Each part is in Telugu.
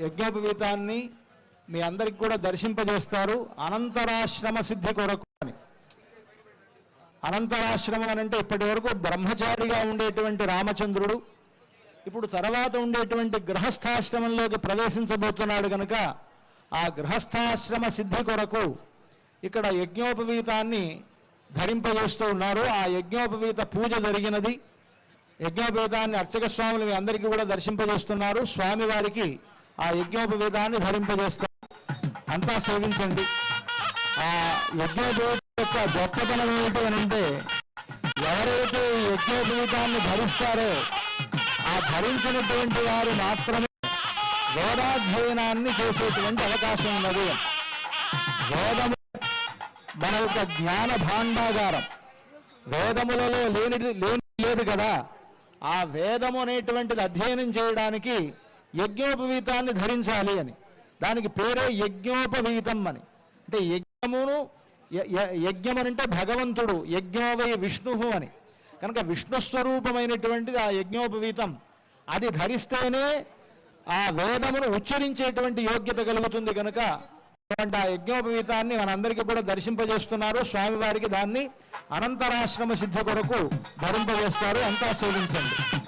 యజ్ఞోపవీతాన్ని మీ అందరికి కూడా దర్శింపజేస్తారు. అనంతరాశ్రమ సిద్ధి కొరకు అని. అనంతరాశ్రమం అని అంటే ఇప్పటి వరకు బ్రహ్మచారిగా ఉండేటువంటి రామచంద్రుడు ఇప్పుడు తర్వాత ఉండేటువంటి గృహస్థాశ్రమంలోకి ప్రవేశించబోతున్నాడు కనుక ఆ గృహస్థాశ్రమ సిద్ధి కొరకు ఇక్కడ యజ్ఞోపవీతాన్ని ధరింపజేస్తూ ఉన్నారు. ఆ యజ్ఞోపవీత పూజ జరిగినది. యజ్ఞోపవీతాన్ని అర్చక స్వాములు మీ అందరికీ కూడా దర్శింపజేస్తున్నారు. స్వామివారికి ఆ యజ్ఞోపవేదాన్ని ధరింపజేస్తారు అంతా సేవించండి. ఆ యజ్ఞోపవీతం యొక్క గొప్పతనం ఏమిటి అని అంటే ఎవరైతే ఈ యజ్ఞోపవీతాన్ని ధరిస్తారో ఆ ధరించినటువంటి వారు మాత్రమే వేదాధ్యయనాన్ని చేసేటువంటి అవకాశం ఉన్నది. వేదము మన యొక్క జ్ఞాన భాండాగారం. వేదములలో లేనిది లేని లేదు కదా. ఆ వేదము అనేటువంటిది అధ్యయనం చేయడానికి యజ్ఞోపవీతాన్ని ధరించాలి అని. దానికి పేరే యజ్ఞోపవీతం అని. అంటే యజ్ఞమును యజ్ఞం అంటే భగవంతుడు యజ్ఞోవై విష్ణు అని. కనుక విష్ణు స్వరూపమైనటువంటిది ఆ యజ్ఞోపవీతం. అది ధరిస్తేనే ఆ వేదమును ఉచ్చరించేటువంటి యోగ్యత కలుగుతుంది కనుక అటువంటి ఆ యజ్ఞోపవీతాన్ని మనందరికీ కూడా దర్శింపజేస్తున్నారు. స్వామివారికి దాన్ని అనంతరాశ్రమ సిద్ధి కొరకు ధరింపజేస్తారు. అంతా సేవించండి.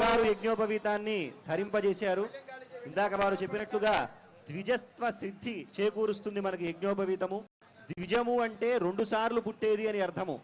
వారు యజ్ఞోపవీతాన్ని ధరింపజేశారు. ఇందాక వారు చెప్పినట్లుగా ద్విజత్వ సిద్ధి చేకూరుస్తుంది మనకి యజ్ఞోపవీతము. ద్విజము అంటే రెండు సార్లు పుట్టేది అని అర్థము.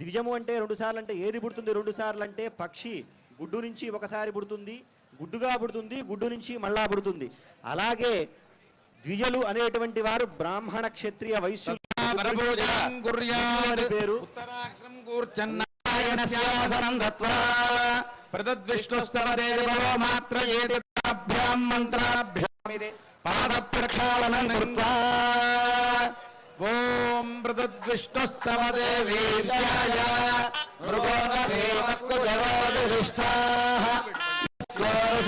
ద్విజము అంటే రెండు సార్లు అంటే ఏది పుడుతుంది? రెండు సార్లు అంటే పక్షి గుడ్డు నుంచి ఒకసారి పుడుతుంది. గుడ్డుగా పుడుతుంది గుడ్డు నుంచి మళ్ళా పుడుతుంది. అలాగే ద్విజలు అనేటువంటి వారు బ్రాహ్మణ క్షత్రియ వైశ్యులు. అని పేరు? పాద ప్రక్షాళనం కృత్వా. ఓం ప్రతద్విష్ణుస్తవ దేవీర్యాయ మృగోదవేవక్కుజరోదిష్టాః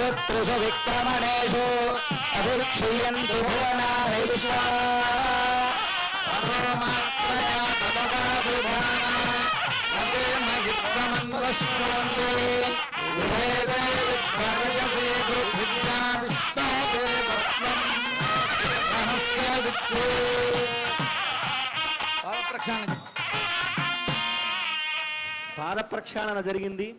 శత్రుషు విక్రమణేషు అభిక్షీయంతు భువనాని పాద ప్రక్షాళన జరిగింది